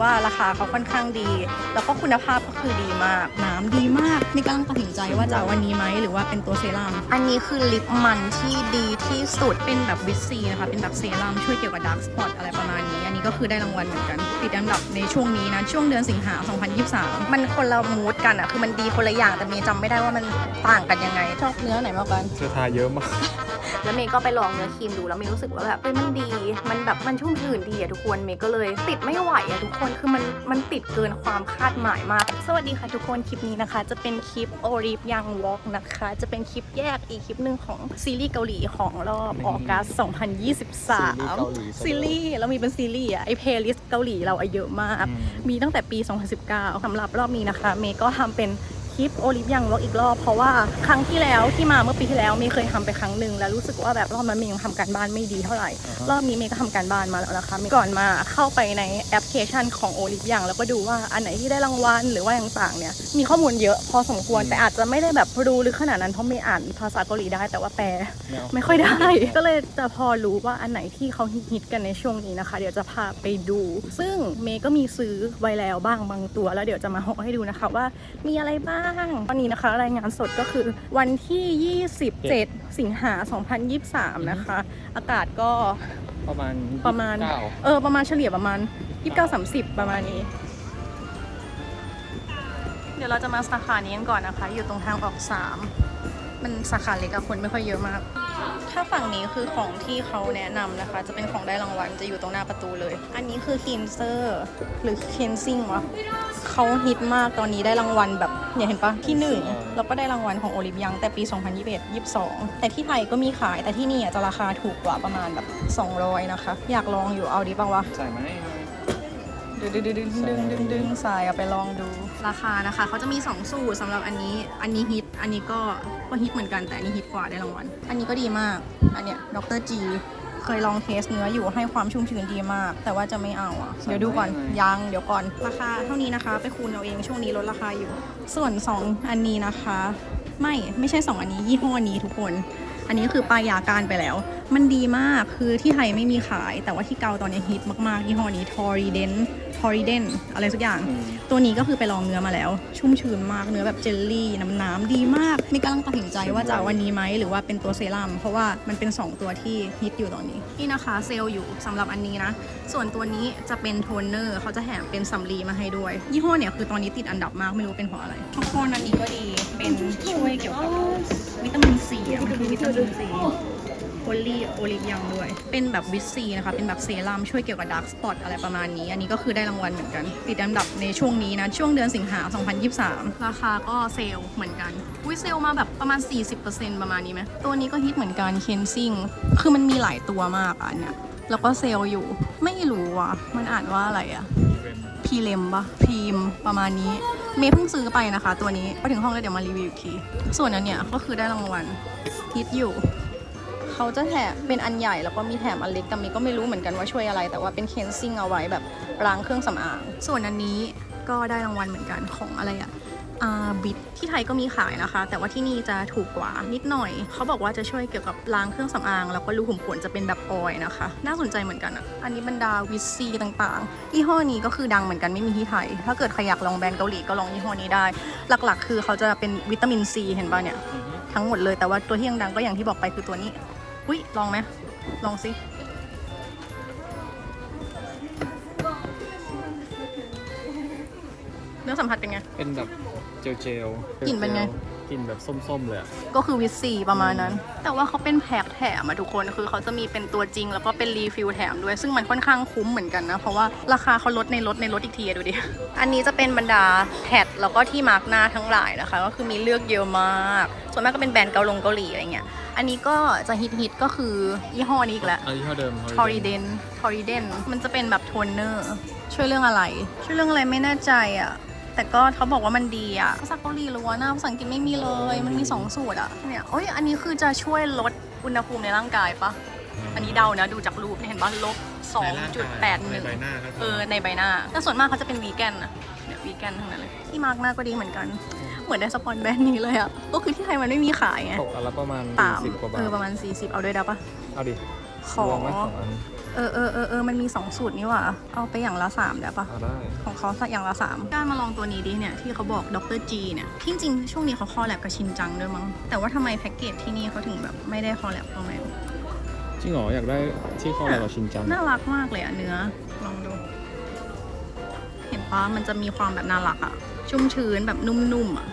ว่าราคาเขาค่อนข้างดี แล้วก็คุณภาพก็คือดีมาก น้ำดีมาก นี่กำลังตัดสินใจว่าจะเอาวันนี้ไหมหรือว่าเป็นตัวเซรั่ม อันนี้คือลิปมันที่ดีที่สุด เป็นแบบวิตซีนะคะ เป็นแบบเซรั่มช่วยเกี่ยวกับดาร์กสปอตอะไรประมาณนี้ อันนี้ก็คือได้รางวัลเหมือนกันติดอันดับในช่วงนี้นะ ช่วงเดือนสิงหา 2023 มันคนละมูดกันอะคือมันดีคนละอย่าง แต่เมย์จำไม่ได้ว่ามันต่างกันยังไง ชอบเนื้อไหนมากกว่ากันเสื้อทาเยอะมาก แล้วเมย์ก็ไปลองเนื้อครีมดูแล้วเมย์รู้สึกว่าแบบเอ้ยมันดี มันแบบมันชุ่มชื่นดีอะทุกคนเมย์ก็เลยติดไม่ไหวอะทุกคนคือมันมันติดเกินความคาดหมายมาก สวัสดีค่ะทุกคนคลิปนี้นะคะ จะเป็นคลิปโอริฟยังวอล์กนะคะ จะเป็นคลิปแยกอีกคลิปหนึ่งของซีรีส์เกาหลีของรอบออกัส 2023 ซีรีส์แล้วมีเป็นซีรีส์อะไอเพลย์ลิสต์เกาหลีเราอะเยอะมาก มีตั้งแต่ปี 2019สำหรับรอบนี้นะคะ เมย์ก็ทำเป็น คลิปโอลิฟยังวอล์กอีกรอบเพราะว่าครั้งที่แล้วที่มาเมื่อปีที่แล้วเมย์เคยทำไปครั้งหนึ่งแล้วรู้สึกว่าแบบรอบนั้นเมย์ยังทำการบ้านไม่ดีเท่าไหร่อ่าฮะรอบนี้เมย์ก็ทำการบ้านมาแล้วนะคะก่อนมาเข้าไปในแอปพลิเคชันของโอลิฟยังแล้วก็ดูว่าอันไหนที่ได้รางวัลหรือว่าอย่างต่างเนี่ยมีข้อมูลเยอะพอสมควรแต่อาจจะไม่ได้แบบรู้ลึกขนาดนั้นเพราะเมย์อ่านภาษาเกาหลีได้แต่ว่าแปลไม่ค่อยได้ ก็เลยจะพอรู้ว่าอันไหนที่เขาฮิตๆกันในช่วงนี้นะคะ เดี๋ยวจะพาไปดู ซึ่งเมย์ก็มีซื้อไว้แล้วบ้างบางตัว แล้วเดี๋ยวจะมาหอให้ดูนะคะว่ามีอะไรบ้างตอนนี้นะคะ รายงานสดก็คือวันที่ 27 สิงหา 2023 นะคะ อากาศก็ประมาณประมาณเก้าเออ ประมาณเฉลี่ยประมาณ 29-30 ประมาณนี้ เดี๋ยวเราจะมาสาขานี้กันก่อนนะคะ อยู่ตรงทางออก 3 มันสาขาเล็กอะคนไม่ค่อยเยอะมาก ถ้าฝั่งนี้คือของที่เขาแนะนำนะคะ จะเป็นของได้รางวัล จะอยู่ตรงหน้าประตูเลย อันนี้คือคินเซอร์หรือเคนซิงวะเขาฮิตมากตอนนี้ได้รางวัลแบบ เนี่ยเห็นปะที่หนึ่งแล้วก็ได้รางวัลของโอลิมยังแต่ปี 2021 22 แต่ที่ไทยก็มีขายแต่ที่นี่อะจะราคาถูกกว่าประมาณแบบ200 นะคะ อยากลองอยู่เอาดีป่าวะใส่ไหมดึงดึงดึงดึงดึงดึงสายเอาไปลองดูราคานะคะเขาจะมี 2 สูตรสำหรับอันนี้อันนี้ฮิตอันนี้ก็ก็ฮิตเหมือนกันแต่อันนี้ฮิตกว่าได้รางวัลอันนี้ก็ดีมากอันเนี้ยดรจี เคยลองเทสเนื้ออยู่ให้ความชุ่มชื้นดีมาก แต่ว่าจะไม่เอาอะ เดี๋ยวดูก่อน ยัง เดี๋ยวก่อน ราคาเท่านี้นะคะ ไปคูณเอาเองช่วงนี้ลดราคาอยู่ ส่วน 2 อันนี้นะคะ ไม่ ไม่ใช่ 2 อันนี้ ยี่ห้อนี้ทุกคน อันนี้คือปลายยาการไปแล้ว มันดีมากคือที่ไทยไม่มีขาย แต่ว่าที่เกาตอนนี้ฮิตมากๆยี่ห้อนี้ Toriden Toriden อะไรสักอย่างอืมตัวนี้ก็คือไปลองเนื้อมาแล้ว ชุ่มชื้นมากเนื้อแบบเจลลี่ น้ำน้ำดีมากไม่กำลังตัดสินใจว่าจะเอาวันนี้ไหมหรือว่าเป็นตัวเซรั่มเพราะว่ามันเป็น 2 ตัวที่ฮิตอยู่ตอนนี้นี่นะคะเซลล์อยู่สำหรับอันนี้นะ ส่วนตัวนี้จะเป็นโทนเนอร์เขาจะแถมเป็นสำลีมาให้ด้วย ยี่ห้อเนี่ยคือตอนนี้ติดอันดับมากไม่รู้เป็นเพราะอะไรทุกคนอันนี้ก็ดี เป็นช่วยเกี่ยวกับวิตามินซีอะมันคือวิตามินซีโอลีโอลิฟยังด้วย เป็นแบบวิตซีนะคะ เป็นแบบเซรั่มช่วยเกี่ยวกับดาร์กสปอตอะไรประมาณนี้ อันนี้ก็คือได้รางวัลเหมือนกัน ติดอันดับในช่วงนี้นะ ช่วงเดือนสิงหา 2023 ราคาก็เซลเหมือนกัน อุ้ยเซลล์มาแบบประมาณ 40%ประมาณนี้ไหมตัวนี้ก็ฮิตเหมือนกันเคนซิงคือมันมีหลายตัวมากอันเนี้ย แล้วก็เซลล์อยู่ ไม่รู้ว่ะ มันอ่านว่าอะไรอะพีเลมปะพีมประมาณนี้ เมย์เพิ่งซื้อไปนะคะ ตัวนี้ไปถึงห้องแล้วเดี๋ยวมารีวิวอีกที ส่วนอันเนี้ยก็คือได้รางวัลฮิตอยู่ เขาจะแถมเป็นอันใหญ่แล้วก็มีแถมอันเล็กแต่เมย์ก็ไม่รู้เหมือนกันว่าช่วยอะไร แต่ว่าเป็นเคนซิ่งเอาไว้แบบล้างเครื่องสำอาง ส่วนอันนี้ก็ได้รางวัลเหมือนกันของอะไรอะอา บิทที่ไทยก็มีขายนะคะ แต่ว่าที่นี่จะถูกกว่านิดหน่อย เขาบอกว่าจะช่วยเกี่ยวกับล้างเครื่องสำอาง แล้วก็รูขุมขนจะเป็นแบบออยล์นะคะ น่าสนใจเหมือนกันอะอันนี้บรรดาวิตซีต่างๆ ยี่ห้อนี้ก็คือดังเหมือนกันไม่มีที่ไทย ถ้าเกิดใครอยากลองแบรนด์เกาหลีก็ลองยี่ห้อนี้ได้ หลักๆ คือเขาจะเป็นวิตามินซีเห็นป่ะเนี่ยอือฮึทั้งหมดเลย แต่ว่าตัวที่ยังดังก็อย่างที่บอกไปคือตัวนี้ อุ้ยลองไหมลองสิ เนื้อสัมผัสเป็นไง เป็นแบบเจลเจลกลิ่นเป็นไง กลิ่นแบบส้มๆเลยอะก็คือวิตซีประมาณนั้น แต่ว่าเขาเป็นแพ็คแถมอะทุกคน คือเขาจะมีเป็นตัวจริง แล้วก็เป็นรีฟิลแถมด้วย ซึ่งมันค่อนข้างคุ้มเหมือนกันนะ เพราะว่าราคาเขาลดในลดในลดอีกทีอะดูดิ อันนี้จะเป็นบรรดาแพดแล้วก็ที่มาร์กหน้าทั้งหลายนะคะ ก็คือมีเลือกเยอะมาก ส่วนมากก็เป็นแบรนด์เกาลงเกาหลีอะไรเงี้ย อันนี้ก็จะฮิตฮิตๆก็คือยี่ห้อนี้อีกแล้วเอายี่ห้อเดิมทอริเดนทอริเดนมันจะเป็นแบบโทนเนอร์ ช่วยเรื่องอะไร ช่วยเรื่องอะไรไม่แน่ใจอะ แต่ก็เขาบอกว่ามันดีอะภาษาเกาหลีล้วนนะภาษาอังกฤษไม่มีเลย มันมี2สูตรอะเนี่ยโอ้ยอันนี้คือจะช่วยลดอุณหภูมิในร่างกายปะอันนี้เดานะดูจากรูปเนี่ยเห็นปะลบ2.81ในใบหน้าก็เออในใบหน้าแต่ส่วนมากเขาจะเป็นวีแกนนะเนี่ยวีแกนทั้งนั้นเลยที่มาร์กหน้าก็ดีเหมือนกัน เหมือนได้สปอนแบรนด์นี้เลยอะก็คือที่ไทยมันไม่มีขายไงตกอันละประมาณสามสิบกว่าบาเอทอประมาณ 40 เอาด้วยได้ปะเอาดิขอลองไหมสองอัน เออเออเออเออมันมีสองสูตรนี่หว่า เอาไปอย่างละสามได้ปะเอาได้ ของเขาสักอย่างละสามการมาลองตัวนี้ดิเนี่ยที่เขาบอกดรจีเนี่ยที่จริงๆช่วงนี้เขาคอลแลบกับชินจังด้วยมั้ง แต่ว่าทำไมแพ็กเกจที่นี่เขาถึงแบบไม่ได้คอลแลบตรงไหนจริงเหรออยากได้ที่เข้าอะไรกับชินจัง น่ารักมากเลยอะเนื้อ ลองดู เห็นปะมันจะมีความแบบน่ารักอะชุ่มชื้นแบบนุ่มๆอะ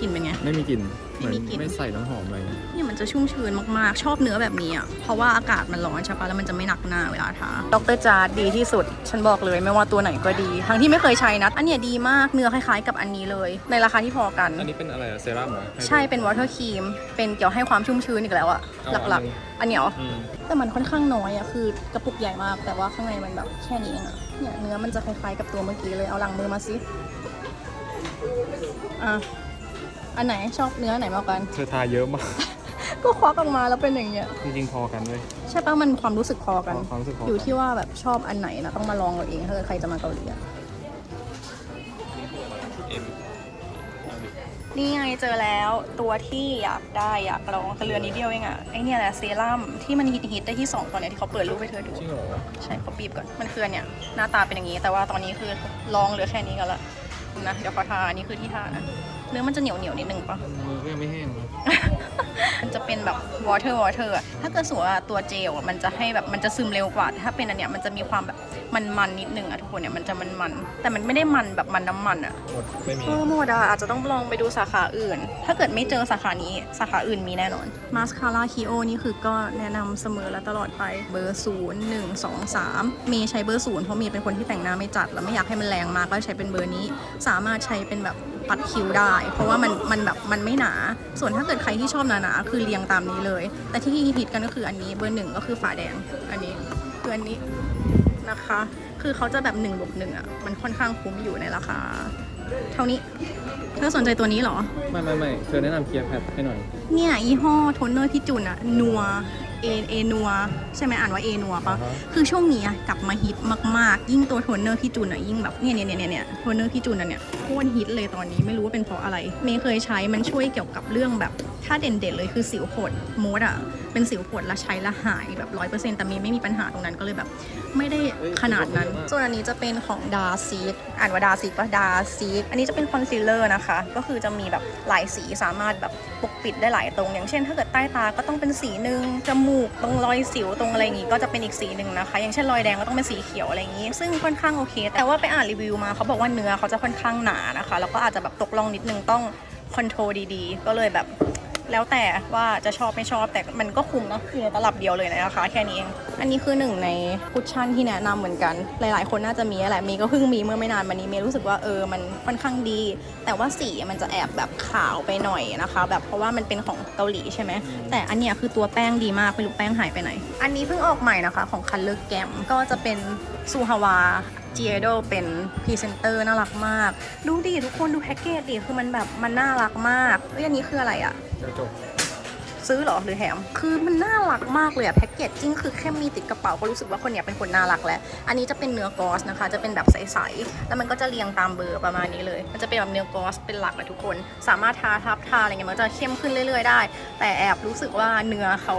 กลิ่นเป็นไง ไม่มีกลิ่น เหไม่มือนมีกลิ่นไม่ใส่น้ำหอมอะไรเนี่ยมันจะชุ่มชื้นมากๆ ชอบเนื้อแบบนี้อะ เพราะว่าอากาศมันร้อนใช่ปะแล้วมันจะไม่หนักหน้าเวลาทาดรจาร์ดดีที่สุด ฉันบอกเลยไม่ว่าตัวไหนก็ดี ทั้งที่ไม่เคยใช้นะ อันเนี้ยดีมาก เนื้อคล้ายๆ กับอันนี้เลย ในราคาที่พอกัน อันนี้เป็นอะไรอะเซรั่มเหรอห้ดูใช่ เป็นวอเตอร์ครีม เป็นเกี่ยวให้ความชุ่มชื้นอีกแล้วอะเอาหลักอันหนึ่งๆอันเนี้ยเหรออืมแต่มันค่อนข้างน้อยอะคือกระปุกใหญ่มาก แต่ว่าข้างในมันแบบแค่นี้เองอะเนี่ยเนื้อมันจะคล้ายๆกับตัวเมื่อกี้เลย เอาหลังมือมาสิอะ อันไหนชอบเนื้อไหนมากกว่ากัน เธอทาเยอะมาก ก็ควักออกมาแล้วเป็นอย่างเงี้ย จริงๆพอกันเลยใช่ปะมันความรู้สึกพอกัน ความรู้สึกพออยู่ที่ว่าแบบชอบอันไหนนะต้องมาลองเอาเองถ้าเกิดใครจะมาเกาหลีอะเอ็มนี่ไงเจอแล้วตัวที่อยากได้อยากลองแต่เรือนนิดเดียวเองอะไอเนี่ยแหละเซรั่มที่มันฮิตฮิตๆได้ที่สองตอนเนี้ยที่เขาเปิดรูปให้เธอดู จริงเหรอใช่เขาบีบก่อน มันคืออนเนี่ยหน้าตาเป็นอย่างนี้ แต่ว่าตอนนี้คือลองเหลือแค่นี้กันละนะ เดี๋ยวขอทาอันนี้คือที่ทานะ เนื้อมันจะเหนียวเหนียวๆนิดนึงปะมือก็ยังไม่แห้งเลยมันจะเป็นแบบ water water อะถ้าเกิดสมมติว่าตัวเจลอะมันจะให้แบบมันจะซึมเร็วกว่า ถ้าเป็นอันเนี้ยมันจะมีความแบบมันมันๆนิดนึงอะทุกคนเนี่ยมันจะมันมันๆแต่มันไม่ได้มันแบบมันน้ำมันอะหมดไม่มีเออหมดอะอาจจะต้องลองไปดูสาขาอื่น ถ้าเกิดไม่เจอสาขานี้สาขาอื่นมีแน่นอนมาสคาร่าคีโอนี่คือก็แนะนำเสมอและตลอดไปเบอร์ศูนย์หนึ่งสองสามเมย์ใช้เบอร์ศูนย์เพราะเมย์เป็นคนที่แต่งหน้าไม่จัดแล้วไม่อยากให้มันแรงมากก็ใช้เป็นเบอร์นี้ สามารถใช้เป็นแบบ ปัดคิ้วได้ เพราะว่ามันมันแบบมันไม่หนา ส่วนถ้าเกิดใครที่ชอบหนาๆคือเรียงตามนี้เลย แต่ที่ฮิตๆกันก็คืออันนี้เบอร์หนึ่งก็คือฝาแดงอันนี้คืออันนี้นะคะ คือเขาจะแบบหนึ่งบวกหนึ่งอะมันค่อนข้างคุ้มอยู่ในราคา เท่านี้เธอสนใจตัวนี้เหรอ ไม่ไม่ไม่เธอแนะนำเคลียร์แพดให้หน่อย เนี่ยยี่ห้อโทนเนอร์พี่จุนอะนัว เอเอนัวใช่ไหมอ่านว่าเอนัวปะอ่าฮะคือช่วงนี้อะกลับมาฮิตมากๆ ยิ่งตัวโทนเนอร์พี่จุนอะยิ่งแบบเนี่ยเนี่ยเนี่ยเนี่ยโทนเนอร์พี่จุนอะเนี่ยโคตรฮิตเลยตอนนี้ไม่รู้ว่าเป็นเพราะอะไร เมย์เคยใช้มันช่วยเกี่ยวกับเรื่องแบบถ้าเด่นๆเลยคือสิวผดโมดอะเป็นสิวผดแล้วใช้และหายแบบร้อยเปอร์เซ็นต์แต่เมย์ไม่มีปัญหาตรงนั้นก็เลยแบบ ไม่ได้ขนาดนั้น ส่วนอันนี้จะเป็นของดาซีดอ่านว่าดาซีดปะดาซีดอันนี้จะเป็นคอนซีลเลอร์นะคะ ก็คือจะมีแบบหลายสีสามารถแบบปกปิดได้หลายตรง อย่างเช่น ถ้าเกิดใต้ตาก็ต้องเป็นสีหนึ่งจมูกตรงรอยสิวตรงอะไรอย่างงี้ก็จะเป็นอีกสีหนึ่งนะคะ อย่างเช่นรอยแดงก็ต้องเป็นสีเขียวอะไรอย่างงี้ ซึ่งค่อนข้างโอเค แต่ว่าไปอ่านรีวิวมาเขาบอกว่าเนื้อเขาจะค่อนข้างหนานะคะ แล้วก็อาจจะแบบตกล่องนิดนึงต้องคอนโทรลดีๆ ก็เลยแบบ แล้วแต่ว่าจะชอบไม่ชอบแต่มันก็คุ้มเนอะอยู่ในตลับเดียวเลยนะคะ แค่นี้เอง อันนี้คือหนึ่งในคุชชั่นที่แนะนำเหมือนกัน หลาย ๆ คนน่าจะมีแหละมีก็เพิ่งมีเมื่อไม่นานมานี้เมย์รู้สึกว่าเออมันค่อนข้างดี แต่ว่าสีมันจะแอบแบบขาวไปหน่อยนะคะ แบบเพราะว่ามันเป็นของเกาหลีใช่ไหมแต่อันเนี้ยคือตัวแป้งดีมากไม่รู้แป้งหายไปไหน อันนี้เพิ่งออกใหม่นะคะ ของ Color Gam ก็จะเป็นซูฮาวาเจียโดเป็นพรีเซนเตอร์น่ารักมาก ดูดิทุกคนดูแพ็กเกจดิคือมันแบบมันน่ารักมากเอ้ยอันนี้คืออะไรอะ กระจกซื้อเหรอหรือแถม คือมันน่ารักมากเลยอะแพ็กเกจจิ้งคือแค่มีติดกระเป๋าก็รู้สึกว่าคนเนี้ยเป็นคนน่ารักแล้ว อันนี้จะเป็นเนื้อกอสนะคะ จะเป็นแบบใสๆ แล้วมันก็จะเรียงตามเบอร์ประมาณนี้เลย มันจะเป็นแบบเนื้อกอสเป็นหลักอะทุกคน สามารถทาทับทาอะไรเงี้ยมันก็จะเข้มขึ้นเรื่อยๆได้ แต่แอบรู้สึกว่าเนื้อเขา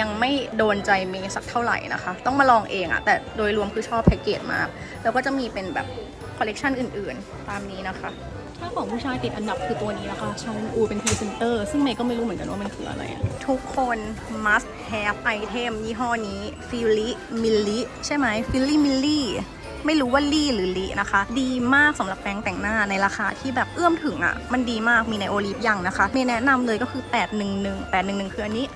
ยังไม่โดนใจเมย์สักเท่าไหร่นะคะ ต้องมาลองเองอะแต่โดยรวมคือชอบแพ็กเกจมาก แล้วก็จะมีเป็นแบบคอลเลกชันอื่นๆ ตามนี้นะคะ ถ้าของผู้ชายติดอันดับคือตัวนี้นะคะชันอูเป็นพรีเซนเตอร์ ซึ่งเมย์ก็ไม่รู้เหมือนกันว่ามันคืออะไรอะทุกคน must have item ยี่ห้อนี้ f i l l y m i l l y ใช่ไหม f i l l y m i l l y ไม่รู้ว่าลี่หรือลินะคะ ดีมากสำหรับแปรงแต่งหน้าในราคาที่แบบเอื้อมถึงอะ่ะ มันดีมากมีในโอลิฟยังนะคะเมย์แนะนำเลยก็คือ 811 811 คืออันนี้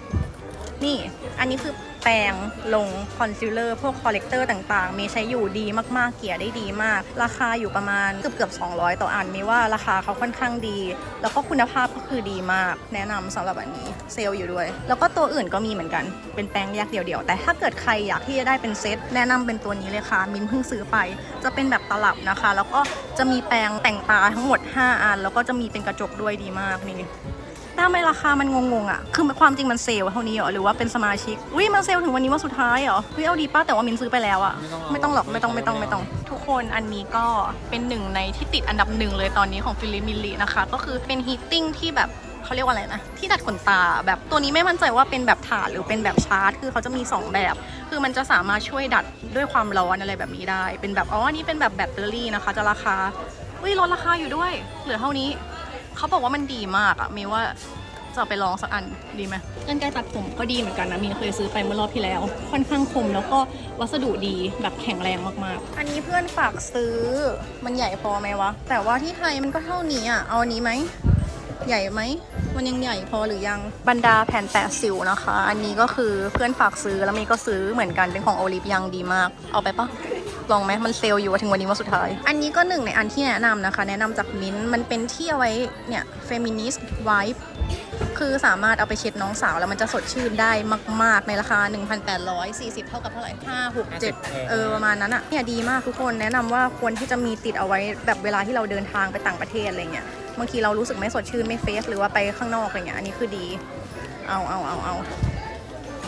นี่อันนี้คือแปรงลงคอนซีลเลอร์พวกคอลเลกเตอร์ต่างๆ มีใช้อยู่ดีมากๆ เกี่ยได้ดีมาก ราคาอยู่ประมาณเกือบเกือบ200 ต่ออันมีว่าราคาเขาค่อนข้างดี แล้วก็คุณภาพก็คือดีมาก แนะนำสำหรับอันนี้เซลล์อยู่ด้วย แล้วก็ตัวอื่นก็มีเหมือนกัน เป็นแปรงแยกเดี่ยวๆ แต่ถ้าเกิดใครอยากที่จะได้เป็นเซตแนะนำเป็นตัวนี้เลยค่ะ มินเพิ่งซื้อไป จะเป็นแบบตลับนะคะ แล้วก็จะมีแปรงแต่งตาทั้งหมด 5 อัน แล้วก็จะมีเป็นกระจกด้วยดีมากนี่ ทำไมราคามันงงๆอะ คือความจริงมันเซลล์เท่านี้เหรอ หรือว่าเป็นสมาชิกอุ้ยมันเซลล์ถึงวันนี้วันสุดท้ายเหรอเฮ้ยเอาดีป้าแต่ว่ามินซื้อไปแล้วอะ ไม่ต้องหรอก ไม่ต้อง ไม่ต้อง ไม่ต้อง ทุกคนอันนี้ก็เป็นหนึ่งในที่ติดอันดับหนึ่งเลยตอนนี้ของฟิลิปมิลลีนะคะ ก็คือเป็นฮีตติ้งที่แบบเขาเรียกว่าอะไรนะ ที่ดัดขนตาแบบตัวนี้ไม่มั่นใจว่าเป็นแบบถาดหรือเป็นแบบชาร์จ คือเขาจะมี 2 แบบ คือมันจะสามารถช่วยดัดด้วยความร้อนอะไรแบบนี้ได้ เป็นแบบอ๋ออันนี้เป็นแบบแบตเตอรี่นะคะ จะราคาอุ้ยลดราคาอยู่ด้วย เหลือเท่านี้ เขาบอกว่ามันดีมากอะมีว่าจะเอาไปลองสักอันดีไหมกันไกรตัดผมก็ดีเหมือนกันนะมีเคยซื้อไปเมื่อรอบที่แล้ว ค่อนข้างคมแล้วก็วัสดุดีแบบแข็งแรงมากๆ อันนี้เพื่อนฝากซื้อมันใหญ่พอไหมวะ แต่ว่าที่ไทยมันก็เท่านี้อะเอาอันนี้ไหมใหญ่ไหมมันยังใหญ่พอหรือยังบรรดาแผ่นแปะสิวนะคะ อันนี้ก็คือเพื่อนฝากซื้อแล้วเมย์ก็ซื้อเหมือนกันเป็นของโอลิฟยังดีมาก เอาไปปะ ลองไหมมันเซลล์อยู่ถึงวันนี้วันสุดท้าย อันนี้ก็หนึ่งในอันที่แนะนำนะคะ แนะนำจากมิ้นท์มันเป็นที่เอาไว้เนี่ย feminist vibe คือสามารถเอาไปเช็ดน้องสาวแล้วมันจะสดชื่นได้มาก ๆ ในราคา 1,840 เท่ากับเท่าไหร่ 5 6 7 เออ ประมาณนั้นอะเนี่ยดีมากทุกคนแนะนำว่าควรที่จะมีติดเอาไว้แบบเวลาที่เราเดินทางไปต่างประเทศอะไรเงี้ยบางทีเรารู้สึกไม่สดชื่นไม่เฟสหรือว่าไปข้างนอกอะไรเงี้ยอันนี้คือดี เอาเอาเอาเอา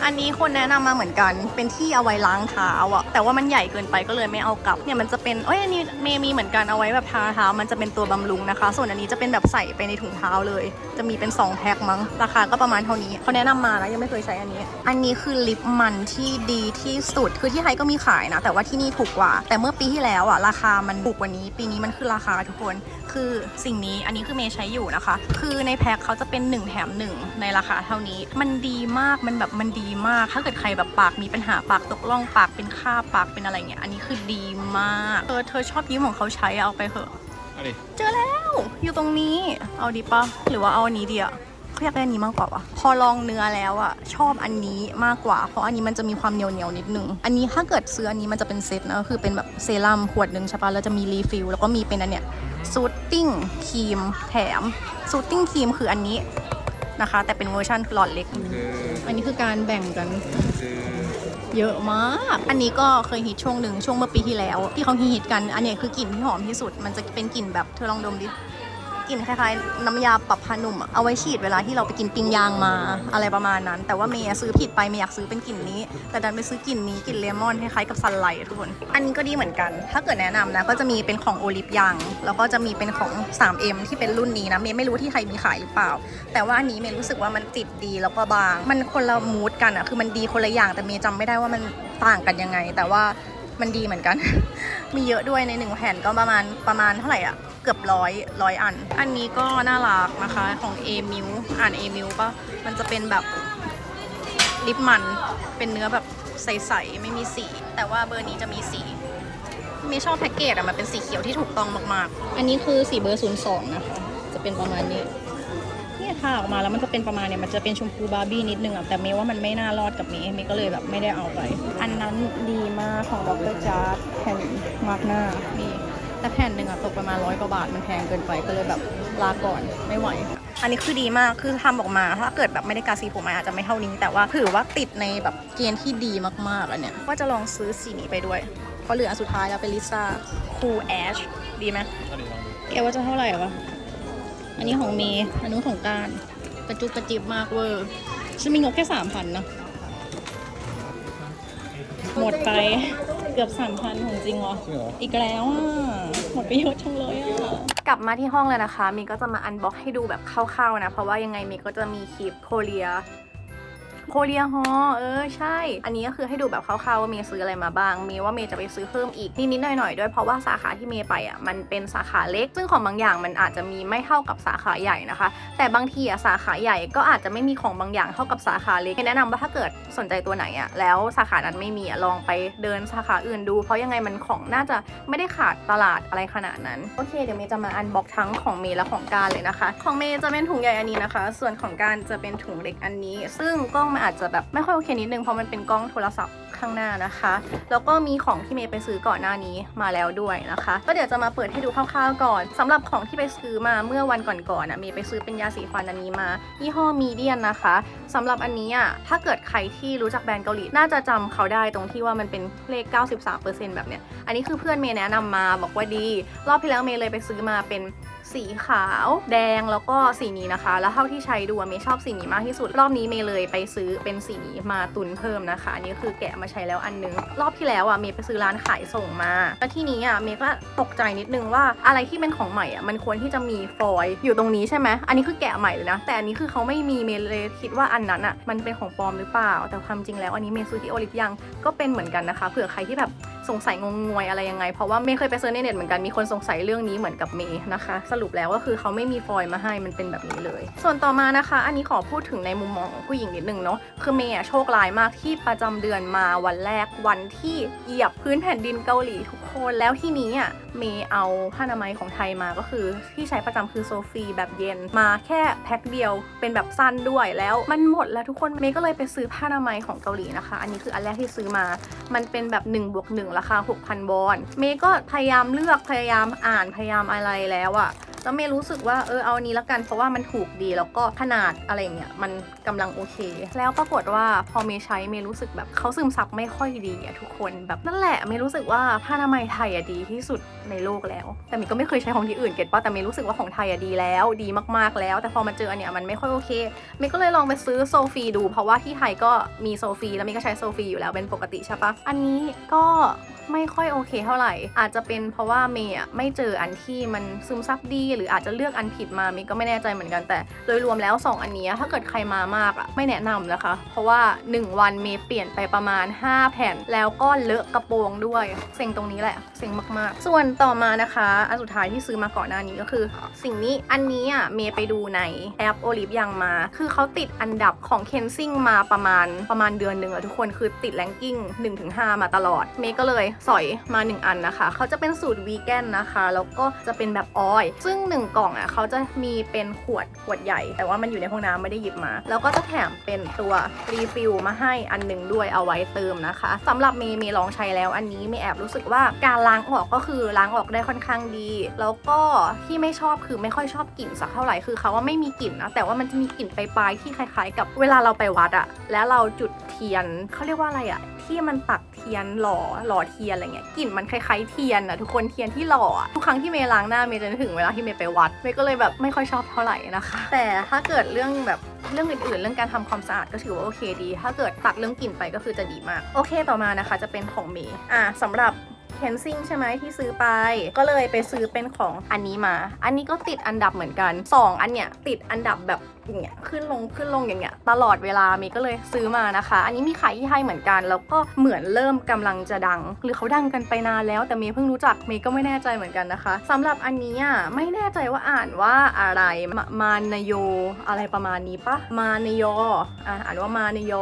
อันนี้คนแนะนำมาเหมือนกัน เป็นที่เอาไว้ล้างเท้าอะแต่ว่ามันใหญ่เกินไปก็เลยไม่เอากลับ เนี่ยมันจะเป็นเอ้ยอันนี้เมมีเหมือนกันเอาไว้แบบทาเท้า มันจะเป็นตัวบำรุงนะคะ ส่วนอันนี้จะเป็นแบบใส่ไปในถุงเท้าเลย จะมีเป็น 2 แพ็คมั้ง ราคาก็ประมาณเท่านี้เขาแนะนำมานะยังไม่เคยใช้อันนี้ อันนี้คือลิปมันที่ดีที่สุด คือที่ไทยก็มีขายนะ แต่ว่าที่นี่ถูกกว่า แต่เมื่อปีที่แล้วอะราคามันถูกกว่านี้ ปีนี้มันคือราคาทุกคน คือสิ่งนี้ อันนี้คือเมย์ใช้อยู่นะคะ คือในแพ็คเขาจะเป็น 1 แถม 1 ในราคาเท่านี้ มันดีมาก มันแบบมันดีมาก ถ้าเกิดใครแบบปากมีปัญหาปากตกร่องปากเป็นคราบปากเป็นอะไรเงี้ย อันนี้คือดีมากเธอเธอชอบยิ้มของเขาใช้อะเอาไปเถอะ เอาดิเจอแล้ว อยู่ตรงนี้ เอาดีปะหรือว่าเอาอันนี้ดีอะเขาอยากได้อันนี้มากกว่าวะพอลองเนื้อแล้วอะชอบอันนี้มากกว่า เพราะอันนี้มันจะมีความเหนียวเหนียวๆนิดนึง อันนี้ถ้าเกิดซื้ออันนี้มันจะเป็นเซตนะก็คือเป็นแบบเซรั่มขวดหนึ่งใช่ปะแล้วจะมีรีฟิลแล้วก็มีเป็นอันเนี้ยซูตติ้งครีมแถมซูตติ้งครีมคืออันนี้นะคะ แต่เป็นเวอร์ชันหลอดเล็ก คือ อันนี้คือการแบ่งกันคือเยอะมาก อันนี้ก็เคยฮิตช่วงหนึ่งช่วงเมื่อปีที่แล้ว ที่เขาฮิตกัน อันเนี้ยคือกลิ่นที่หอมที่สุด มันจะเป็นกลิ่นแบบเธอลองดมดิ กลิ่นคล้ายๆน้ำยาปรับผ้านุ่มอะเอาไว้ฉีดเวลาที่เราไปกินปิ้งย่างมาอะไรประมาณนั้น แต่ว่าเมย์ซื้อผิดไปเมย์อยากซื้อเป็นกลิ่นนี้ แต่ดันไปซื้อกลิ่นนี้กลิ่นเลมอนคล้ายๆกับซันไลท์ทุกคน อันนี้ก็ดีเหมือนกัน ถ้าเกิดแนะนำนะก็จะมีเป็นของโอลิฟยังแล้วก็จะมีเป็นของ 3M ที่เป็นรุ่นนี้นะเมย์ไม่รู้ที่ไทยมีขายหรือเปล่า แต่ว่าอันนี้เมย์รู้สึกว่ามันติดดีแล้วก็บาง มันคนละมูดกันอะคือมันดีคนละอย่างแต่เมย์จำไม่ได้ว่ามันต่างกันยังไง แต่ว่ามันดีเหมือนกัน มีเยอะด้วยในหนึ่งแผ่นก็ประมาณประมาณเท่าไหร่อะ เกือบร้อยร้อยอัน อันนี้ก็น่ารักนะคะของ A m i l อ่าน A m i l ปะมันจะเป็นแบบลิปมันเป็นเนื้อแบบใสๆไม่มีสี แต่ว่าเบอร์นี้จะมีสีมีชอบแพ็กเกจอะมันเป็นสีเขียวที่ถูกต้องมากๆ อันนี้คือสีเบอร์ศูนย์สองนะคะจะเป็นประมาณนี้เนี่ยทาออกมาแล้วมันจะเป็นประมาณเนี่ยมันจะเป็นชมพูบาร์บี้นิดนึงอะแต่เมย์ว่ามันไม่น่ารอดกับเมย์เมย์ก็เลยแบบไม่ได้เอาไป อันนั้นดีมากของดรจาร์ดแผ่นมาร์กหน้านี่ แต่แผ่นหนึ่งอะตกประมาณร้อยกว่าบาทมันแพงเกินไปก็เลยแบบลาก่อนไม่ไหว อันนี้คือดีมากคือทำออกมา ถ้าเกิดแบบไม่ได้กาสีผมมันอาจจะไม่เท่านี้ แต่ว่าถือว่าติดในแบบเกณฑ์ที่ดีมากๆอันเนี้ยว่าจะลองซื้อสีนี้ไปด้วย เพราะเหลืออันสุดท้ายแล้วเป็นลิซ่าคูแอชดีไหมเอาดิลองดูเอว่าจะเท่าไหร่วะอันนี้ของเมย์อันนู้นของการกระจุกกระจิบมากเวอร์ฉันมีงบแค่สามพันนะหมดไป เกือบสามพันของจริงเหรอจริงเหรอ อีกแล้วอะ หมดไปเยอะจังเลยอะ กลับมาที่ห้องเลยนะคะ มีก็จะมาอันบ็อกให้ดูแบบคร่าวๆนะ เพราะว่ายังไงมีก็จะมีคลิปโคเรีย โคเรียฮอเออใช่ อันนี้ก็คือให้ดูแบบคร่าวๆว่าเมย์ซื้ออะไรมาบ้าง เมย์ว่าเมย์จะไปซื้อเพิ่มอีกนิดๆหน่อยๆด้วยเพราะว่าสาขาที่เมย์ไปอะมันเป็นสาขาเล็ก ซึ่งของบางอย่างมันอาจจะมีไม่เท่ากับสาขาใหญ่นะคะ แต่บางทีอะสาขาใหญ่ก็อาจจะไม่มีของบางอย่างเท่ากับสาขาเล็ก แนะนำว่าถ้าเกิดสนใจตัวไหนอะแล้วสาขานั้นไม่มีอะลองไปเดินสาขาอื่นดู เพราะยังไงมันของน่าจะไม่ได้ขาดตลาดอะไรขนาดนั้นโอเคเดี๋ยวเมย์จะมาอันบ็อกทั้งของเมย์และของการเลยนะคะ ของเมย์จะเป็นถุงใหญ่อันนี้นะคะ ส่วนของการจะเป็นถุงเล็กอันนี้ ซึ่งกล้องมันอาจจะแบบไม่ค่อยโอเคนิดนึงเพราะมันเป็นกล้องโทรศัพท์ข้างหน้านะคะ แล้วก็มีของที่เมย์ไปซื้อก่อนหน้านี้มาแล้วด้วยนะคะ ก็เดี๋ยวจะมาเปิดให้ดูคร่าวๆก่อนสำหรับของที่ไปซื้อมาเมื่อวันก่อนๆนะเมย์ไปซื้อเป็นยาสีฟันอันนี้มายี่ห้อมีเดียนนะคะสำหรับอันนี้อะถ้าเกิดใครที่รู้จักแบรนด์เกาหลีน่าจะจำเขาได้ตรงที่ว่ามันเป็นเลข 93%แบบเนี้ยอันนี้คือเพื่อนเมย์แนะนำมาบอกว่าดี รอบที่แล้วเมย์เลยไปซื้อมาเป็น สีขาว แดงแล้วก็สีนี้นะคะ แล้วเท่าที่ใช้ดูเมย์ชอบสีนี้มากที่สุด รอบนี้เมย์เลยไปซื้อเป็นสีนี้มาตุนเพิ่มนะคะอันนี้คือแกะมาใช้แล้วอันนึง รอบที่แล้วอะเมย์ไปซื้อร้านขายส่งมา แล้วที่นี้อะเมย์ก็ตกใจนิดนึงว่าอะไรที่เป็นของใหม่อะมันควรที่จะมีฟอยล์อยู่ตรงนี้ใช่ไหมอันนี้คือแกะใหม่เลยนะ แต่อันนี้คือเขาไม่มีเมย์เลยคิดว่าอันนั้นอะมันเป็นของปลอมหรือเปล่า แต่ความจริงแล้วอันนี้เมย์ซื้อที่โอลิฟยังก็เป็นเหมือนกันนะคะเผื่อใครที่แบบ สงสัยงงงวยอะไรยังไง เพราะว่าเมย์เคยไปเซิร์ชในเน็ตเหมือนกันมีคนสงสัยเรื่องนี้เหมือนกับเมย์นะคะ สรุปแล้วก็คือเขาไม่มีฟอยล์มาให้มันเป็นแบบนี้เลย ส่วนต่อมานะคะ อันนี้ขอพูดถึงในมุมมองของผู้หญิงนิดนึงเนาะคือเมย์อะโชคร้ายมากที่ประจำเดือนมาวันแรกวันที่เหยียบพื้นแผ่นดินเกาหลีทุกคนแล้วที่นี้อะเมย์เอาผ้าอนามัยของไทยมาก็คือ ที่ใช้ประจำคือโซฟีแบบเย็นมาแค่แพ็คเดียวเป็นแบบสั้นด้วยแล้วมันหมดแล้วทุกคนเมย์ก็เลยไปซื้อผ้าอนามัยของเกาหลีนะคะ อันนี้คืออันแรกที่ซื้อมา มันเป็นแบบ1บวก1ราคา 6,000 วอน เมย์ก็พยายามเลือกพยายามอ่านพยายามอะไรแล้วอะ แล้วเมย์รู้สึกว่าเออเอาอันนี้ละกันเพราะว่ามันถูกดีแล้วก็ขนาดอะไรเงี้ยมันกำลังโอเค แล้วปรากฏว่าพอเมย์ใช้เมย์รู้สึกแบบเขาซึมซับไม่ค่อยดีอะทุกคนแบบนั่นแหละเมย์รู้สึกว่าผ้าอนามัยไทยอะดีที่สุดในโลกแล้ว แต่เมย์ก็ไม่เคยใช้ของที่อื่นเก็ตป่ะแต่เมย์รู้สึกว่าของไทยอะดีแล้วดีมากๆแล้ว แต่พอมาเจออันเนี้ยมันไม่ค่อยโอเคเมย์ก็เลยลองไปซื้อโซฟีดู เพราะว่าที่ไทยก็มีโซฟีแล้วเมย์ก็ใช้โซฟีอยู่แล้วเป็นปกติใช่ปะอันนี้ก็ ไม่ค่อยโอเคเท่าไหร่ อาจจะเป็นเพราะว่าเมย์ไม่เจออันที่มันซึมซับดี หรืออาจจะเลือกอันผิดมาเมย์ก็ไม่แน่ใจเหมือนกันแต่ โดยรวมแล้ว 2 อันนี้ถ้าเกิดใครมามากอะไม่แนะนำนะคะ เพราะว่า 1 วันเมย์เปลี่ยนไปประมาณ 5 แผ่น แล้วก็เลอะกระโปรงด้วยเซ็งตรงนี้แหละเซ็งมากๆ ส่วนต่อมานะคะ อันสุดท้ายที่ซื้อมาก่อนหน้านี้ก็คือ สิ่งนี้อันนี้อะเมย์ไปดูในแอปโอลิฟยังมา คือเขาติดอันดับของเคนซิ่งมาประมาณประมาณเดือนหนึ่งอะทุกคนคือติดแรงกิ้ง1-5 มาตลอดเมย์ก็เลยสอยมา 1 อันนะคะ เขาจะเป็นสูตรวีแกนนะคะ แล้วก็จะเป็นแบบออยล์ซึ่ง 1 กล่องอะเขาจะมีเป็นขวดขวดใหญ่ แต่ว่ามันอยู่ในห้องน้ำไม่ได้หยิบมา แล้วก็จะแถมเป็นตัวรีฟิลมาให้อันหนึ่งด้วยเอาไว้เติมนะคะสำหรับเมย์เมย์ลองใช้แล้วอันนี้เมย์แอบรู้สึกว่าการล้างออกก็คือล้างออกได้ค่อนข้างดี แล้วก็ที่ไม่ชอบคือไม่ค่อยชอบกลิ่นสักเท่าไหร่คือเขาว่าไม่มีกลิ่นนะแต่ว่ามันจะมีกลิ่นปลายๆที่คล้าย ๆ กับเวลาเราไปวัดอะแล้วเราจุดเทียนเขาเรียกว่าอะไรอะ ที่มันตักเทียนหล่อหล่อเทียนอะไรเงี้ยกลิ่นมันคล้ายๆเทียนอะทุกคนเทียนที่หล่ออะทุกครั้งที่เมย์ล้างหน้าเมย์จะนึกถึงเวลาที่เมย์ไปวัดเมย์ก็เลยแบบไม่ค่อยชอบเท่าไหร่นะคะ แต่ถ้าเกิดเรื่องแบบเรื่องอื่นๆ เรื่องการทำความสะอาดก็ถือว่าโอเคดี ถ้าเกิดตัดเรื่องกลิ่นไปก็คือจะดีมากโอเคต่อมานะคะ จะเป็นของเมย์อะสำหรับเคนซิงใช่ไหมที่ซื้อไป ก็เลยไปซื้อเป็นของอันนี้มา อันนี้ก็ติดอันดับเหมือนกัน 2 อันเนี้ยติดอันดับแบบอย่างเงี้ยขึ้นลงขึ้นลงอย่างเงี้ยตลอดเวลาเมย์ก็เลยซื้อมานะคะ อันนี้มีขายที่ไทยเหมือนกัน แล้วก็เหมือนเริ่มกำลังจะดัง หรือเขาดังกันไปนานแล้ว แต่เมย์เพิ่งรู้จักเมย์ก็ไม่แน่ใจเหมือนกันนะคะสำหรับอันนี้อะไม่แน่ใจว่าอ่านว่าอะไรมามานโย อะไรประมาณนี้ปะมานโยอะอ่านว่ามานโย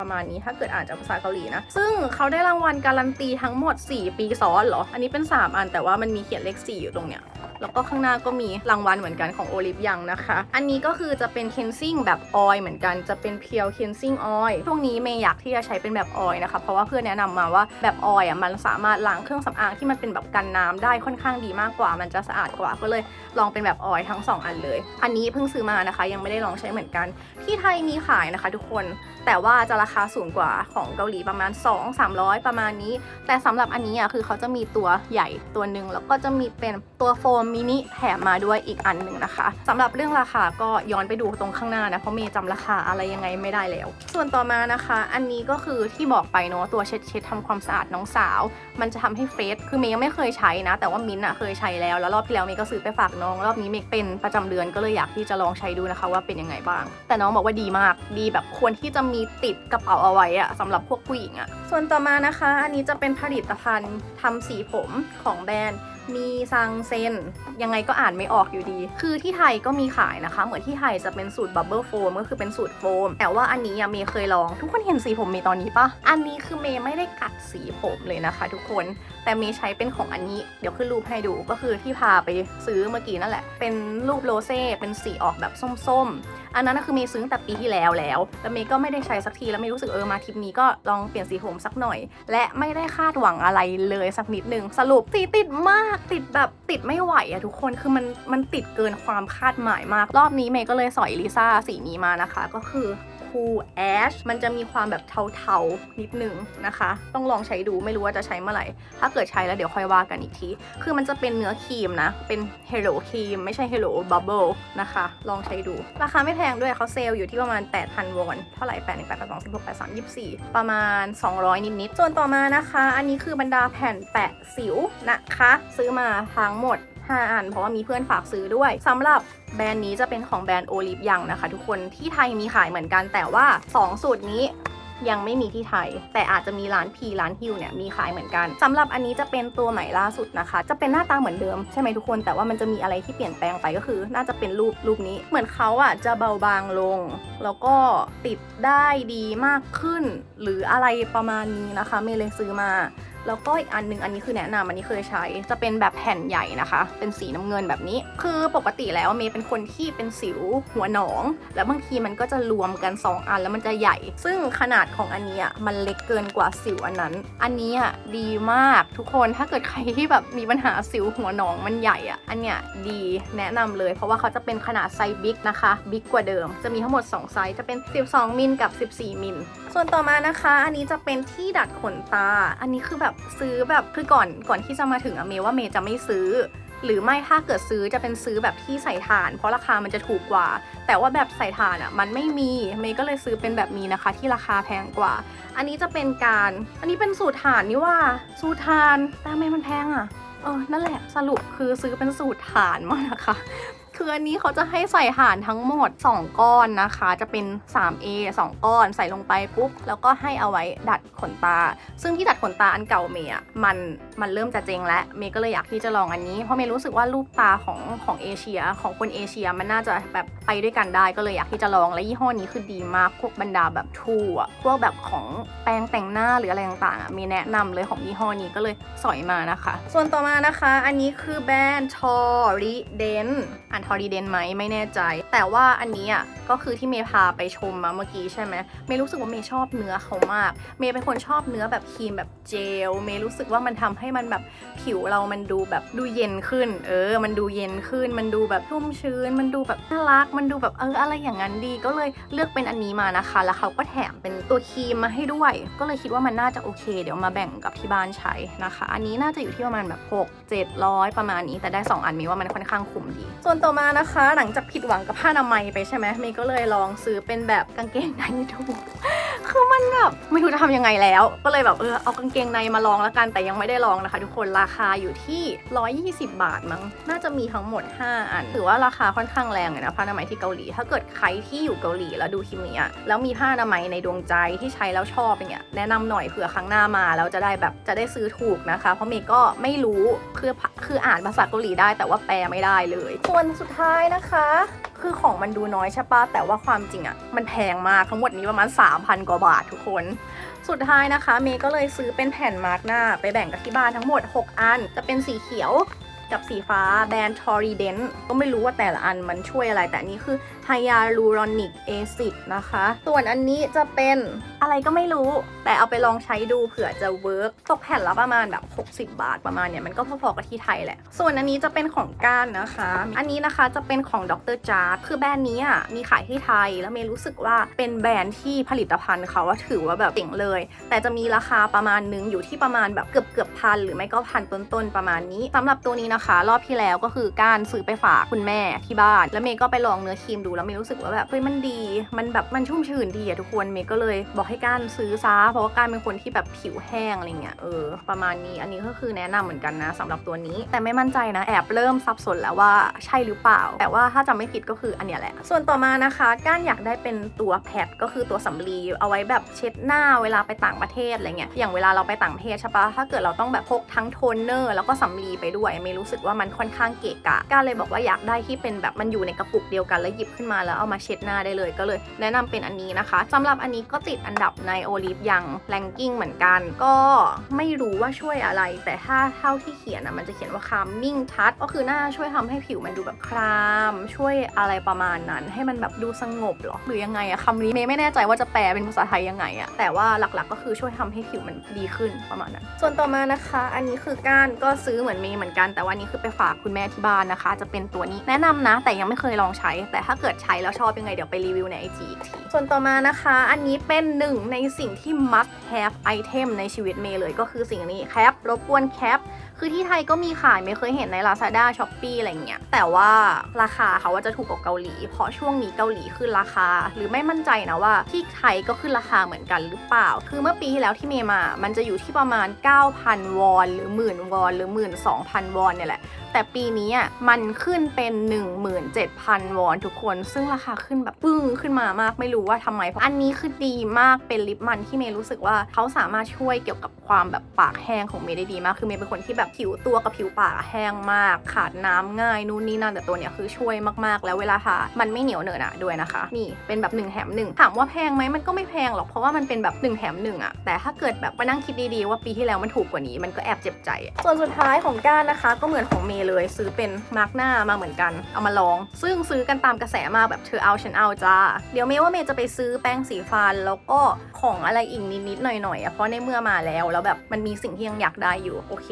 ประมาณนี้ถ้าเกิดอ่านจากภาษาเกาหลีนะซึ่งเขาได้รางวัลการันตีทั้งหมด 4 ปีซ้อนเหรออันนี้เป็น 3 อันแต่ว่ามันมีเขียนเลข4อยู่ตรงเนี้ย แล้วก็ข้างหน้าก็มีรางวัลเหมือนกันของโอลิฟยังนะคะ อันนี้ก็คือจะเป็นเคนซิ่งแบบออยล์เหมือนกันจะเป็นเพียวเคนซิ่งออยล์ช่วงนี้เมย์อยากที่จะใช้เป็นแบบออยล์นะคะ เพราะว่าเพื่อนแนะนำมาว่าแบบออยล์อะมันสามารถล้างเครื่องสำอางที่มันเป็นแบบกันน้ำได้ค่อนข้างดีมากกว่า มันจะสะอาดกว่าก็เลยลองเป็นแบบออยล์ทั้งสองอันเลย อันนี้เพิ่งซื้อมานะคะ ยังไม่ได้ลองใช้เหมือนกัน ที่ไทยมีขายนะคะ ทุกคน แต่ว่าจะราคาสูงกว่าของเกาหลีประมาณ 2-300 ประมาณนี้ แต่สำหรับอันนี้อะคือเขาจะมีตัวใหญ่ตัวหนึ่งแล้วก็จะมีเป็นตัวโฟมมินิแถมมาด้วยอีกอันหนึ่งนะคะสำหรับเรื่องราคาก็ย้อนไปดูตรงข้างหน้านะ เพราะเมย์จำราคาอะไรยังไงไม่ได้แล้ว ส่วนต่อมานะคะ อันนี้ก็คือที่บอกไปเนาะตัวเช็ดเช็ดทำความสะอาดน้องสาว มันจะทำให้เฟรชคือเมย์ยังไม่เคยใช้นะ แต่ว่ามิ้นอะเคยใช้แล้วแล้วรอบที่แล้วเมย์ก็ซื้อไปฝากน้อง รอบนี้เมย์เป็นประจำเดือนก็เลยอยากที่จะลองใช้ดูนะคะว่าเป็นยังไงบ้าง แต่น้องบอกว่าดีมากดีแบบควรที่จะมีติดกระเป๋าเอาไว้อะสำหรับพวกผู้หญิงอะส่วนต่อมานะคะ อันนี้จะเป็นผลิตภัณฑ์ทำสีผมของแบรนด์ มีซังเซนยังไงก็อ่านไม่ออกอยู่ดี คือที่ไทยก็มีขายนะคะ เหมือนที่ไทยจะเป็นสูตรบับเบิลโฟมก็คือเป็นสูตรโฟม แต่ว่าอันนี้อะเมย์เคยลอง ทุกคนเห็นสีผมเมย์ตอนนี้ปะอันนี้คือเมย์ไม่ได้กัดสีผมเลยนะคะ ทุกคนแต่เมย์ใช้เป็นของอันนี้ เดี๋ยวขึ้นรูปให้ดูก็คือที่พาไปซื้อเมื่อกี้นั่นแหละ เป็นรูปโรเซ่เป็นสีออกแบบส้มๆ อันนั้นนะคือเมย์ซื้อตั้งแต่ปีที่แล้วแล้วแล้วเมย์ก็ไม่ได้ใช้สักทีแล้วเมย์รู้สึกเออมาทริปนี้ก็ลองเปลี่ยนสีผมสักหน่อย และไม่ได้คาดหวังอะไรเลยสักนิดนึงสรุปสีติดมากติดแบบติดไม่ไหวอะทุกคนคือมันมันติดเกินความคาดหมายมาก รอบนี้เมย์ก็เลยสอยลิซ่าสีนี้มานะคะ ก็คือ Cool Ash มันจะมีความแบบเทาๆ นิดนึงนะคะ ต้องลองใช้ดูไม่รู้ว่าจะใช้เมื่อไหร่ ถ้าเกิดใช้แล้วเดี๋ยวค่อยว่ากันอีกที คือมันจะเป็นเนื้อครีมนะ เป็น Hello ครีมไม่ใช่ Hello Bubble นะคะ ลองใช้ดู ราคาไม่แพงด้วยเขาเซลล์อยู่ที่ประมาณ 8,000 วอน เท่าไหร่ 8 1 8 8 2 16 8 3 24 ประมาณ 200 นิดๆส่วนต่อมานะคะ อันนี้คือบรรดาแผ่นแปะสิวนะคะ ซื้อมาทั้งหมด 5 อัน เพราะว่ามีเพื่อนฝากซื้อด้วยสำหรับแบรนด์นี้จะเป็นของแบรนด์โอลิฟยังนะคะ ทุกคนที่ไทยมีขายเหมือนกัน แต่ว่า 2 สูตรนี้ยังไม่มีที่ไทย แต่อาจจะมีร้านพีร้านฮิวเนี่ยมีขายเหมือนกันสำหรับอันนี้จะเป็นตัวใหม่ล่าสุดนะคะ จะเป็นหน้าตาเหมือนเดิมใช่ไหมทุกคนแต่ว่ามันจะมีอะไรที่เปลี่ยนแปลงไปก็คือ น่าจะเป็นรูปรูปนี้ เหมือนเขาอะจะเบาบางลง แล้วก็ติดได้ดีมากขึ้น หรืออะไรประมาณนี้นะคะเมย์เลยซื้อมา แล้วก็อีกอันหนึงอันนี้คือแนะนำอันนี้เคยใช้ จะเป็นแบบแผ่นใหญ่นะคะ เป็นสีน้ำเงินแบบนี้ คือปกติแล้วเมย์เป็นคนที่เป็นสิวหัวหนอง แล้วบางทีมันก็จะรวมกัน 2 อันแล้วมันจะใหญ่ ซึ่งขนาดของอันนี้มันเล็กเกินกว่าสิวอันนั้น อันนี้ดีมากทุกคนถ้าเกิดใครที่แบบมีปัญหาสิวหัวหนองมันใหญ่อะอันเนี้ยดีแนะนำเลย เพราะว่าเขาจะเป็นขนาดไซส์บิ๊กนะคะบิ๊กกว่าเดิม จะมีทั้งหมด 2 ไซส์จะเป็น 12มิลกับ 14มิลส่วนต่อมานะคะ อันนี้จะเป็นที่ดัดขนตา อันนี้คือแบบซื้อแบบคือก่อนก่อนที่จะมาถึงอะเมย์ว่าเมย์จะไม่ซื้อ หรือไม่ถ้าเกิดซื้อจะเป็นซื้อแบบที่ใส่ถ่าน เพราะราคามันจะถูกกว่า แต่ว่าแบบใส่ถ่านอะมันไม่มีเมย์ก็เลยซื้อเป็นแบบนี้นะคะ ที่ราคาแพงกว่า อันนี้จะเป็นการ อันนี้เป็นสูตรถ่านนี่ว่าสูตรถ่านแต่ทำไมมันแพงอะเออนั่นแหละสรุปคือซื้อเป็นสูตรถ่านมานะคะ คืออันนี้เขาจะให้ใส่ห่านทั้งหมด 2 ก้อนนะคะ จะเป็น 3A 2 ก้อนใส่ลงไปปุ๊บ แล้วก็ให้เอาไว้ดัดขนตา ซึ่งที่ดัดขนตาอันเก่าเมย์อะมันมันเริ่มจะเจงแล้วเมย์ก็เลยอยากที่จะลองอันนี้เพราะเมย์รู้สึกว่ารูปตาของของเอเชียของคนเอเชียมันน่าจะแบบไปด้วยกันได้ก็เลยอยากที่จะลองและยี่ห้อนี้คือดีมากพวกบรรดาแบบทูอะพวกแบบของแปรงแต่งหน้าหรืออะไรต่างๆอะมย์แนะนำเลยของยี่ห้อนี้ก็เลยสอยมานะคะ ส่วนต่อมานะคะ อันนี้คือแบรนด์ Torrident อ่าน Torrident ไหมไม่แน่ใจ แต่ว่าอันนี้อะก็คือที่เมย์พาไปชมมาเมื่อกี้ใช่ไหมเมย์รู้สึกว่าเมย์ชอบเนื้อเขามาก เมย์เป็นคนชอบเนื้อแบบครีมแบบเจล เมย์รู้สึกว่ามันทำให้มันแบบผิวเรามันดูแบบดูเย็นขึ้น เออ มันดูเย็นขึ้น มันดูแบบชุ่มชื้น มันดูแบบน่ารัก มันดูแบบเอออะไรอย่างนั้นดี ก็เลยเลือกเป็นอันนี้มานะคะ แล้วเขาก็แถมเป็นตัวครีมมาให้ด้วย ก็เลยคิดว่ามันน่าจะโอเค เดี๋ยวมาแบ่งกับที่บ้านใช้นะคะ อันนี้น่าจะอยู่ที่ประมาณแบบ6 700 ประมาณนี้ แต่ได้ 2 อันมย์ว่ามันค่อนข้างคุ้มดี ส่วนต่อมานะคะ หลังจากผิดหวังกับผ้าอนามัยไปใช่ไหมเมย์ก็เลยลองซื้อเป็นแบบกางเกงในทูคือมันแบบไม่รู้จะทำยังไงแล้ว ก็เลยแบบเออเอากางเกงในมาลองแล้วกันแต่ยังไม่ได้ลองนะคะ ทุกคนราคาอยู่ที่ 120 บาทมั้งน่าจะมีทั้งหมด 5 อันถือว่าราคาค่อนข้างแรงเลยนะผ้าอนามัยที่เกาหลี ถ้าเกิดใครที่อยู่เกาหลีแล้วดูคลิปนี้อะแล้วมีผ้าอนามัยในดวงใจที่ใช้แล้วชอบอย่างเงี้ยแนะนำหน่อยเผื่อครั้งหน้ามาแล้วจะได้แบบจะได้ซื้อถูกนะคะ เพราะเมย์ก็ไม่รู้คือคืออ่านภาษาเกาหลีได้แต่ว่าแปลไม่ได้เลยส่วนสุดดท้ายนะคะ คือของมันดูน้อยใช่ปะแต่ว่าความจริงอะมันแพงมากทั้งหมดนี้ประมาณ 3,000 กว่าบาททุกคน สุดท้ายนะคะ เมย์ก็เลยซื้อเป็นแผ่นมาร์กหน้า ไปแบ่งกับที่บ้านทั้งหมด 6 อัน จะเป็นสีเขียวกับสีฟ้าแบรนด์ Torrident ก็ไม่รู้ว่าแต่ละอันมันช่วยอะไรแต่นี่คือ นนี้คือ Hyaluronic Acid นะคะ ส่วนอันนี้จะเป็นอะไรก็ไม่รู้ แต่เอาไปลองใช้ดูเผื่อจะเวิร์กตกแผ่นละประมาณแบบ 60 บาทประมาณเนี่ย มันก็พอๆกับที่ไทยแหละ ส่วนอันนี้จะเป็นของก้านนะคะ อันนี้นะคะจะเป็นของดรจาร์ดคือแบรนด์นี้อะมีขายที่ไทย แล้วเมย์รู้สึกว่าเป็นแบรนด์ที่ผลิตภัณฑ์เขาว่าถือว่าแบบเจ๋งเลย แต่จะมีราคาประมาณนึงอยู่ที่ประมาณแบบเกือบเกือบพันหรือไม่ก็พันต้นๆประมาณนี้สำหรับตัวนี้นะคะ รอบที่แล้วก็คือการซื้อไปฝากคุณแม่ที่บ้าน แล้วเมย์ก็ไปลองเนื้อครีมดูแล้วเมย์รู้สึกว่าแบบเฮ้ยมันดี มันแบบมันชุ่มชื้นดีอะทุกคนเมย์ก็เลยบอกให้การซื้อซะเพราะว่าการเป็นคนที่แบบผิวแห้งอะไรเงี้ยเออประมาณนี้อันนี้ก็คือแนะนำเหมือนกันนะสำหรับตัวนี้ แต่ไม่มั่นใจนะแอบเริ่มสับสนแล้วว่าใช่หรือเปล่า แต่ว่าถ้าจำไม่ผิดก็คืออันเนี้ยแหละ ส่วนต่อมานะคะก้านอยากได้เป็นตัวแพดก็คือตัวสำลีเอาไว้แบบเช็ดหน้าเวลาไปต่างประเทศอะไรเงี้ยอย่างเวลาเราไปต่างประเทศใช่ปะถ้าเกิดเราต้องแบบพกทั้งโทนเนอร์แล้วก็สำลีไปด้วยเมย์รู้สึกว่ามันค่อนข้างเกะกะก้านเลยบอกว่าอยากได้ที่เป็นแบบมันอยู่ในกระปุกเดียวกันแล้วหยิบขึ้นมาแล้วเอามาเช็ดหน้าได้เลย ก็เลยแนะนำเป็นอันนี้นะคะสำหรับอันนี้ก็ติดอันดับในโอลิฟยังแรงกิ้งเหมือนกัน ก็ไม่รู้ว่าช่วยอะไร แต่ถ้าเท่าที่เขียนนะมันจะเขียนว่า calming touch ก็คือหน่าช่วยทำให้ผิวมันดูแบบคลาม ช่วยอะไรประมาณนั้น ให้มันแบบดูสงบหรอหรือยังไงอะคำนี้เมย์ไม่แน่ใจว่าจะแปลเป็นภาษาไทยยังไงอะแต่ว่าหลักๆก็คือช่วยทำให้ผิวมันดีขึ้นประมาณนั้น ส่วนต่อมานะคะ อันนี้คือก้านก็ซื้อเหมือนเมย์เหมือนกัน แต่ว่าอันนี้คือไปฝากคุณแม่ที่บ้านนะคะ จะเป็นตัวนี้แนะนำนะ แต่ยังไม่เคยลองใช้ แต่ถ้าเกิดใช้แล้วชอบยังไงเดี๋ยวไปรีวิวในไอจีอีกที ส่วนต่อมานะคะ อันนี้เป็นหนึ่งในสิ่งที่ must have item ในชีวิตเมย์เลยก็คือสิ่งนี้แคปรบกวนแคปคือที่ไทยก็มีขายไม่เคยเห็นใน Lazada s h o p e e อะไรเงี้ยแต่ว่าราคาเขาว่าจะถูกกว่าเกาหลี เพราะช่วงนี้เกาหลีขึ้นราคา หรือไม่มั่นใจนะว่าที่ไทยก็ขึ้นราคาเหมือนกันหรือเปล่า คือเมื่อปีที่แล้วที่เมย์มา มันจะอยู่ที่ประมาณ 9,000 วอน หรือหมื่นวอน หรือ 12,000 วอนเนี่ยแหละแต่ปีนี้อะมันขึ้นเป็น 17,000 วอนทุกคน ซึ่งราคาขึ้นแบบปึ้งขึ้นมามากไม่รู้ว่าทำไม เพราะอันนี้คือดีมากเป็นลิปมันที่เมย์รู้สึกว่าเขาสามารถช่วยเกี่ยวกับความแบบปากแห้งของเมย์ได้ดีมาก คือเมย์เป็นคนที่แบบผิวตัวกับผิวปากแห้งมาก ขาดน้ำง่ายนู่นนี่นั่นแต่ตัวเนี้ยคือช่วยมากๆ แล้วเวลาทามันไม่เหนียวเหนอะหนะด้วยนะคะ นี่เป็นแบบ1แถม1ถามว่าแพงไหมมันก็ไม่แพงหรอกเพราะว่ามันเป็นแบบ1แถม1อะแต่ถ้าเกิดแบบมานั่งคิดดีๆว่าปีที่แล้วมันถูกกว่านี้มันก็แอบเจ็บใจ ส่วนสุดท้ายของก้านนะคะ ก็เหมือนของเมย์เลยซื้อเป็นมาร์กหน้ามาเหมือนกัน เอามาลอง ซึ่งซื้อกันตามกระแสมากแบบเธอเอาฉันเอาจ้า เดี๋ยวเมย์ว่าเมย์จะไปซื้อแป้งสีฟันแล้วก็ของอะไรอีกนิดๆหน่อยๆอะเพราะในเมื่อมาแล้วแล้วแบบมันมีสิ่งที่ยังอยากได้อยู่โอเค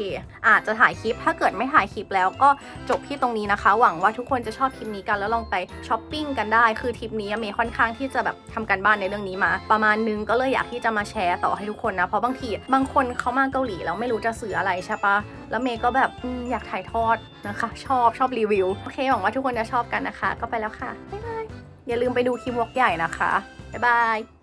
อาจจะถ่ายคลิปถ้าเกิดไม่ถ่ายคลิปแล้วก็จบที่ตรงนี้นะคะ หวังว่าทุกคนจะชอบคลิปนี้กันแล้วลองไปช้อปปิ้งกันได้คือทริปนี้เมย์ค่อนข้างที่จะแบบทำการบ้านในเรื่องนี้มา ประมาณนึงก็เลยอยากที่จะมาแชร์ต่อให้ทุกคนนะเพราะบางทีบางคนเขามาเกาหลีแล้วไม่รู้จะซื้ออะไรใช่ปะแล้วเมย์ก็แบบอยากถ่ายทอดนะคะ ชอบชอบรีวิว โอเค หวังว่าทุกคนจะชอบกันนะคะ ก็ไปแล้วค่ะ บ๊ายบาย อย่าลืมไปดูคลิปวอล์กใหญ่นะคะ บ๊ายบาย